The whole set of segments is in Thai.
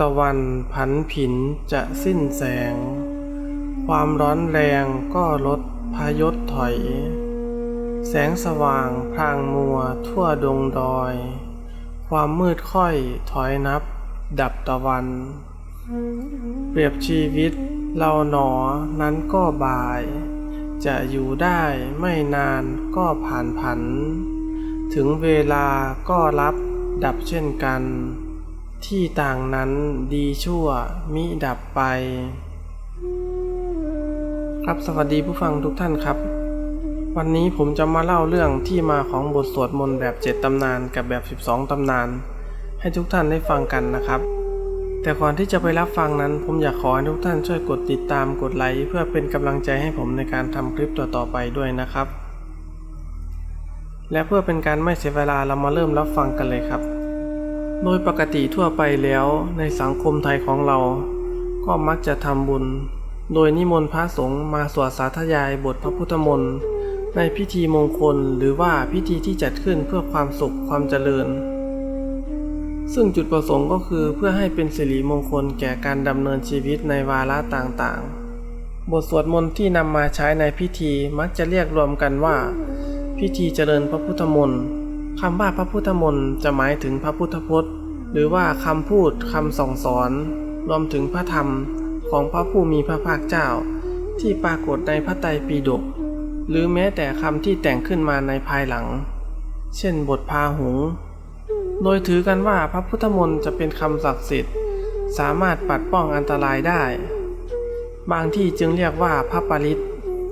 ตะวันผันผินจะสิ้นแสง ความร้อนแรงก็ลดพายศถอย แสงสว่างพรางมัวทั่วดงดอย ความมืดค่อยถอยนับ ดับตะวัน เปรียบชีวิตเราหนอนั้นก็บ่าย จะอยู่ได้ไม่นานก็ผ่านผัน ถึงเวลาก็รับดับเช่นกัน ที่ต่างนั้นดีชั่วมิดับไป ครับสวัสดีผู้ฟังทุกท่านครับ วันนี้ผมจะมาเล่าเรื่องที่มาของบทสวดมนต์แบบ 7 ตำนานกับแบบ 12 ตำนาน ให้ทุกท่านได้ฟังกันนะครับ แต่ก่อนที่จะไปรับฟังนั้น ผมอยากขอให้ทุกท่านช่วยกดติดตามกดไลค์เพื่อเป็นกำลังใจให้ผมในการทำคลิปต่อๆไปด้วยนะครับ และเพื่อเป็นการไม่เสียเวลาเรามาเริ่มรับฟังกันเลยครับ โดยปกติทั่วไปแล้วในสังคมไทยของเรา ก็มักจะทำบุญ โดยนิมนต์พระสงฆ์มาสวดสาธยายบทพระพุทธมนต์ในพิธีมงคลหรือว่าพิธีที่จัดขึ้นเพื่อความสุขความเจริญ ซึ่งจุดประสงค์ก็คือเพื่อให้เป็นสิริมงคลแก่การดำเนินชีวิตในวาระต่างๆ บทสวดมนต์ที่นำมาใช้ในพิธีมักจะเรียกรวมกันว่า พิธีเจริญพระพุทธมนต์ คำว่าพระพุทธมนต์จะหมายถึงพระพุทธพจน์ หรือว่าคำพูดคำส่งสอน รวมถึงพระธรรมของพระผู้มีพระภาคเจ้า ที่ปรากฏในพระไตรปิฎกหรือแม้แต่คำที่แต่งขึ้นมาในภายหลัง เช่นบทพาหุง โดยถือกันว่าพระพุทธมนต์จะเป็นคำศักดิ์สิทธิ์ สามารถปัดป้องอันตรายได้ บางที่จึงเรียกว่าพระปริต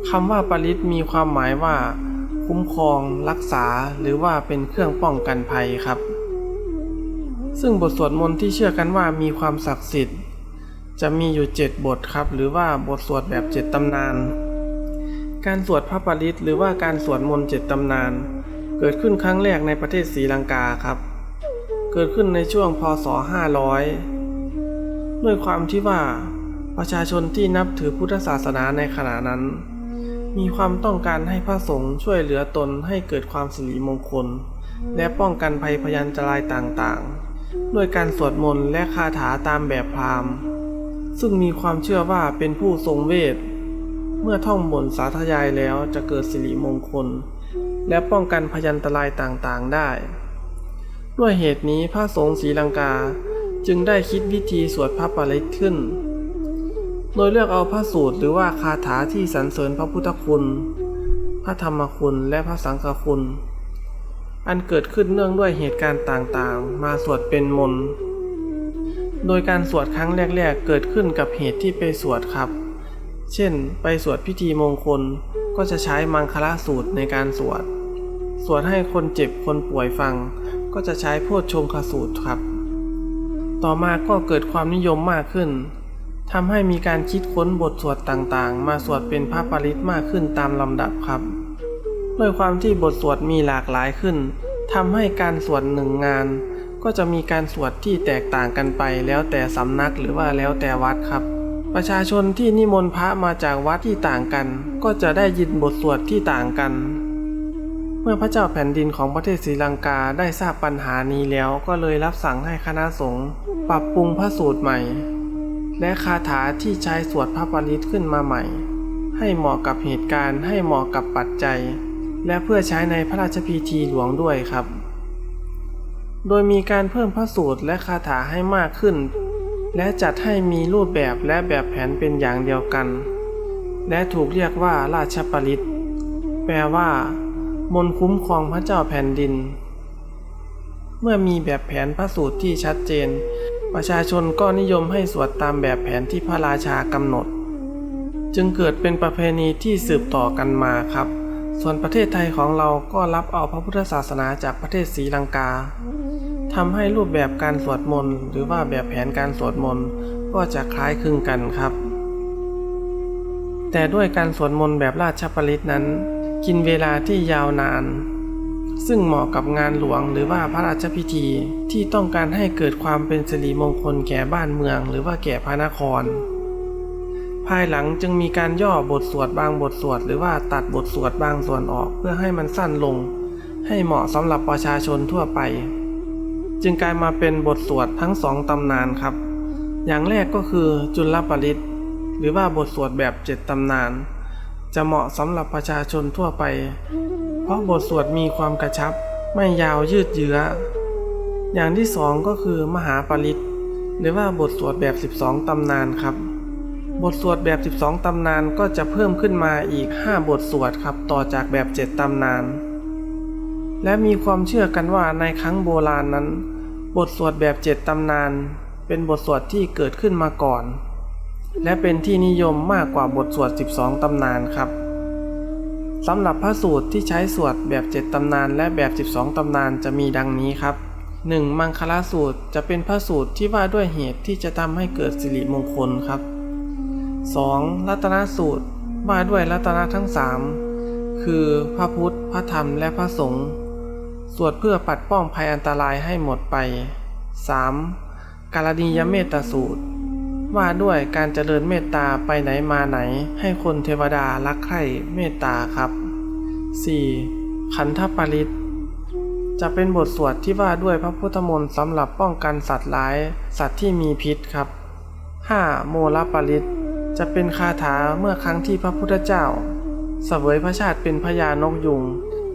คำว่าปริตมีความหมายว่า คุ้มครองรักษาหรือว่าเป็นเครื่องป้องกันภัยครับ ซึ่งบทสวดมนต์ที่เชื่อกันว่ามีความศักดิ์สิทธิ์ จะมีอยู่ 7 บทครับ หรือว่าบทสวดแบบ 7ตำนาน การสวดพระปริตหรือว่าการสวดมนต์เจ็ดตำนาน เกิดขึ้นครั้งแรกในประเทศศรีลังกาครับ เกิดขึ้นในช่วงพศ 500 ด้วยความที่ว่าประชาชนที่นับถือพุทธศาสนาในขณะนั้น มีความต้องการให้พระสงฆ์ช่วยเหลือตนให้เกิดความสิริมงคล และป้องกันภัยพยันตรายต่างๆ ด้วยการสวดมนต์และคาถาตามแบบพราหมณ์ ซึ่งมีความเชื่อว่าเป็นผู้ทรงเวท เมื่อท่องบนต์สาธยายแล้วจะเกิดสิริมงคล และป้องกันพยันตรายต่างๆได้ ด้วยเหตุนี้พระสงฆ์ศรีลังกาจึงได้คิดวิธีสวดพระปริตขึ้น โดยเลือกเอาพระสูตรหรือว่าคาถาที่สรรเสริญพระพุทธคุณ พระธรรมคุณและพระสังฆคุณ อันเกิดขึ้นเนื่องด้วยเหตุการณ์ต่างๆ มาสวดเป็นมนต์โดยการสวดครั้งแรกๆ เกิดขึ้นกับเหตุที่ไปสวดครับ เช่น ไปสวดพิธีมงคลก็จะใช้มังคละสูตรในการสวด สวดให้คนเจ็บคนป่วยฟัง ก็จะใช้โพชฌงคสูตรครับ ต่อมาก็เกิดความนิยมมากขึ้น ทำให้มีการคิดค้นบทสวดต่างๆ มาสวดเป็นพระปริตมากขึ้นตามลำดับครับ ด้วยความที่บทสวดมีหลากหลายขึ้นทำให้การสวดหนึ่งงาน ก็จะมีการสวดที่แตกต่างกันไป แล้วแต่สำนักหรือว่าแล้วแต่วัดครับ ประชาชนที่นิมนต์พระมาจากวัดที่ต่างกัน ก็จะได้ยินบทสวดที่ต่างกัน เมื่อพระเจ้าแผ่นดินของประเทศศรีลังกาได้ทราบปัญหานี้แล้วก็เลยรับสั่งให้คณะสงฆ์ปรับปรุงพระสูตรใหม่ และคาถาที่ใช้สวดพระปริตขึ้นมาใหม่ ให้เหมาะกับเหตุการณ์ให้เหมาะกับปัจจัย และเพื่อใช้ในพระราชพิธีหลวงด้วยครับ โดยมีการเพิ่มพระสูตรและคาถาให้มากขึ้น และจัดให้มีรูปแบบและแบบแผนเป็นอย่างเดียวกัน และถูกเรียกว่าราชปริตแปลว่า มนต์คุ้มครองพระเจ้าแผ่นดิน เมื่อมีแบบแผนพระสูตรที่ชัดเจน ประชาชนก็นิยมให้สวดตามแบบแผนที่พระราชากำหนด จึงเกิดเป็นประเพณีที่สืบต่อกันมาครับ ส่วนประเทศไทยของเราก็รับเอาพระพุทธศาสนาจากประเทศศรีลังกาทำให้รูปแบบการสวดมนต์หรือว่าแบบแผนการสวดมนต์ก็จะคล้ายคลึงกันครับ แต่ด้วยการสวดมนต์แบบราชปริตนั้น กินเวลาที่ยาวนาน ซึ่งเหมาะกับงานหลวงหรือว่าพระราชพิธีที่ต้องการให้เกิดความเป็นสิริมงคลแก่บ้านเมือง หรือว่าแก่พระนคร ภายหลังจึงมีการย่อบทสวดบางบทสวดหรือว่าตัดบทสวดบางส่วนออกเพื่อให้มันสั้นลง ให้เหมาะสำหรับประชาชนทั่วไป จึงกลายมาเป็นบทสวดทั้งสองตำนานครับ อย่างแรกก็คือจุลปริตหรือว่าบทสวดแบบเจ็ดตำนาน จะเหมาะสำหรับประชาชนทั่วไป เพราะบทสวดมีความกระชับไม่ยาวยืดเยื้อ อย่างที่สองก็คือมหาปริตหรือว่าบทสวดแบบ 12 ตำนานครับ บทสวดแบบ 12 ตำนานก็จะเพิ่มขึ้นมาอีก 5 บทสวดครับต่อจากแบบ 7 ตำนาน และมีความเชื่อกันว่าในครั้งโบราณนั้น บทสวดแบบ 7 ตำนาน เป็นบทสวดที่เกิดขึ้นมาก่อน และเป็นที่นิยมมากกว่าบทสวด 12 ตำนานครับ สำหรับพระสูตรที่ใช้สวดแบบ 7 ตำนานและแบบ 12 ตำนานจะมีดังนี้ครับ 1. มังคลาสูตรจะเป็นพระสูตรที่ว่าด้วยเหตุที่จะทำให้เกิดสิริมงคลครับ 2. รัตนสูตรว่าด้วยรัตนทั้ง 3 คือพระพุทธ พระธรรมและพระสงฆ์สวดเพื่อปัดป้องภัยอันตรายให้หมดไป 3. กาลนียเมตตาสูตร ว่าด้วยการเจริญเมตตาไปไหนมาไหน ให้คนเทวดารักใคร่เมตตาครับ 4. ขันธปริตจะเป็นบทสวดที่ว่าด้วยพระพุทธมนต์สำหรับป้องกันสัตว์ร้าย สัตว์ที่มีพิษครับ 5. โมลปริตจะเป็นคาถาเมื่อครั้งที่พระพุทธเจ้า เสวยพระชาติเป็นพญานกยุง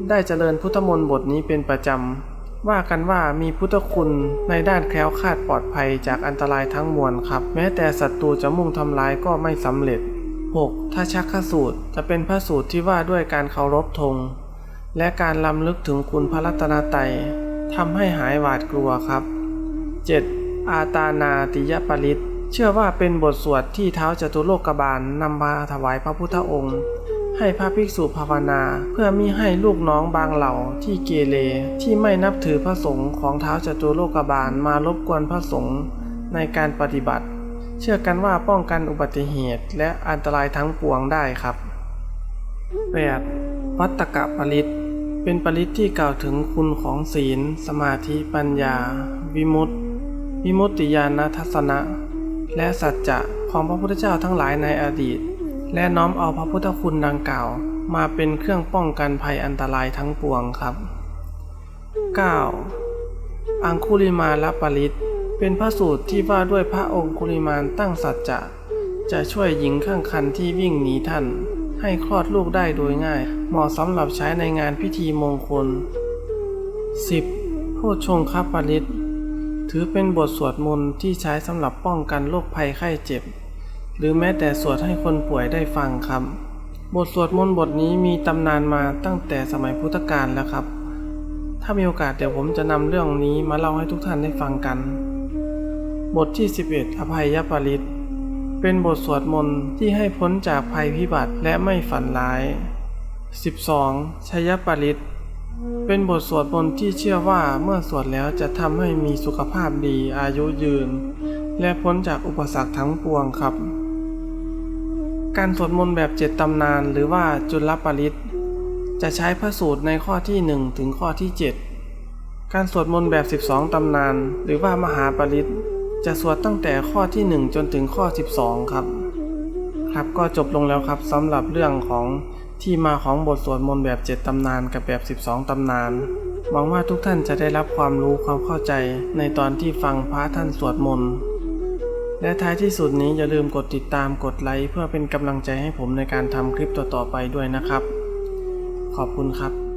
ได้เจริญพุทธมนต์บทนี้เป็นประจำ ว่ากันว่ามีพุทธคุณในด้านแคล้วคลาดปลอดภัยจากอันตรายทั้งมวลครับ แม้แต่ศัตรูจะมุ่งทำร้ายก็ไม่สำเร็จ 6. ถ้าชักขสูตรจะเป็นพระสูตรที่ว่าด้วยการเคารพธงและการลำลึกถึงคุณพระรัตนตรัยทำให้หายหวาดกลัวครับ 7. อาตานาติยปริตเชื่อว่าเป็นบทสวดที่เท้าจตุโลกบาลนำมาถวายพระพุทธองค์ ให้พระภิกษุภาวนา เพื่อมิให้ลูกน้องบางเหล่าที่เกเรที่ไม่นับถือพระสงฆ์ของเท้าจตุโลกบาลมารบกวนพระสงฆ์ในการปฏิบัติ เชื่อกันว่าป้องกันอุบัติเหตุและอันตรายทั้งปวงได้ครับ 8. วัตตกะปริตเป็นปริตที่กล่าวถึงคุณของศีล สมาธิปัญญา วิมุตติ วิมุตติญาณทัศนะ และสัจจะของพระพุทธเจ้าทั้งหลายในอดีต และน้อมเอาพระพุทธคุณดังกล่าว มาเป็นเครื่องป้องกันภัยอันตรายทั้งปวงครับ 9. อังคุลิมาลปริต เป็นพระสูตรที่ว่าด้วยพระองคุลิมานตั้งสัจจะ จะช่วยหญิงข้างคันที่วิ่งหนีท่าน ให้คลอดลูกได้โดยง่าย เหมาะสำหรับใช้ในงานพิธีมงคล 10. โพชงคปริต ถือเป็นบทสวดมนต์ที่ใช้สำหรับป้องกันโรคภัยไข้เจ็บ หรือแม้แต่สวดให้คนป่วยได้ฟังครับ บทสวดมนต์บทนี้มีตำนานมาตั้งแต่สมัยพุทธกาลแล้วครับ ถ้ามีโอกาสเดี๋ยวผมจะนำเรื่องนี้มาเล่าให้ทุกท่านได้ฟังกัน บทที่ 11 อภัยยปริตเป็นบทสวดมนต์ที่ให้พ้นจากภัยพิบัติและไม่ฝันร้าย 12. ชยปริตเป็นบทสวดมนต์ที่เชื่อว่าเมื่อสวดแล้วจะทำให้มีสุขภาพดีอายุยืน และพ้นจากอุปสรรคทั้งปวงครับ การสวดมนต์แบบเจ็ดตำนานหรือว่าจุลปริตจะใช้พระสูตรในข้อที่ 1 ถึงข้อที่ 7 การสวดมนต์แบบ 12 ตำนาน หรือว่ามหาปริตจะสวดตั้งแต่ข้อที่ 1 จนถึงข้อ 12 ครับ ครับก็จบลงแล้วครับสำหรับเรื่องของที่มาของบทสวดมนต์แบบ 7 ตำนานกับแบบ 12 ตำนานหวังว่าทุกท่านจะได้รับความรู้ความเข้าใจในตอนที่ฟังพระท่านสวดมนต์ และท้ายที่สุดนี้อย่าลืมกดติดตามกดไลค์เพื่อเป็นกำลังใจให้ผมในการทำคลิปต่อๆไปด้วยนะครับ ขอบคุณครับ